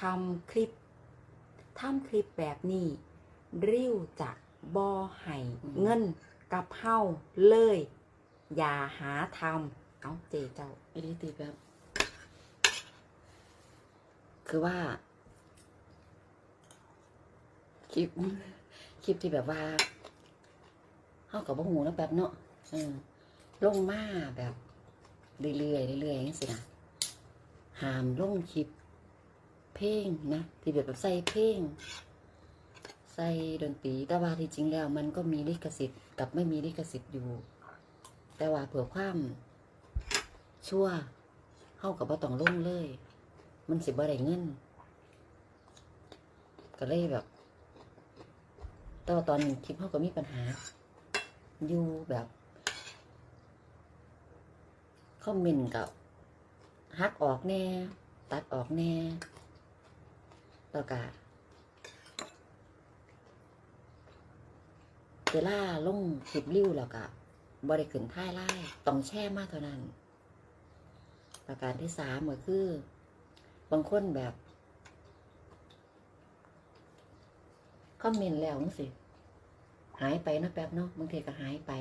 ทำคลิปทำคลิปแบบนี้ริ้วจะบอให้เงินกับเฮาเลย อย่าหาทำเอาเจเจ้าไอ้ดีตีแบบคือว่า คลิป คลิปที่แบบว่าเข้ากับบ่หูแล้วแบบเนาะเออลงมาแบบ เรื่อยๆเรื่อยๆอย่างนี้สินะหามลงคลิป เพลงนะที่แบบใส่เพลงใส่ดนตรีแต่ว่าที่จริงแล้วมันก็มีลิขสิทธิ์กับไม่มีลิขสิทธิ์อยู่ แต่ว่าเผื่อความชั่วเข้ากับว่าต้องลงเลย มันสิบ่ได้เงินก็เลยแบบ แต่ว่าตอนคลิปเขาก็มีปัญหา อยู่แบบคอมเมนต์กับฮักออกแน่ ตัดออกแน่ แล้วก็เวลาลงคลิปริ้วแล้วก็บริขึ้นท้ายไล่ต้องแช่มากเท่านั้น ประการที่สามก็คือ บางคนแบบคอมเมนต์แล้วจังสิหายไปนะแป๊บเนาะบางทีก็หายไป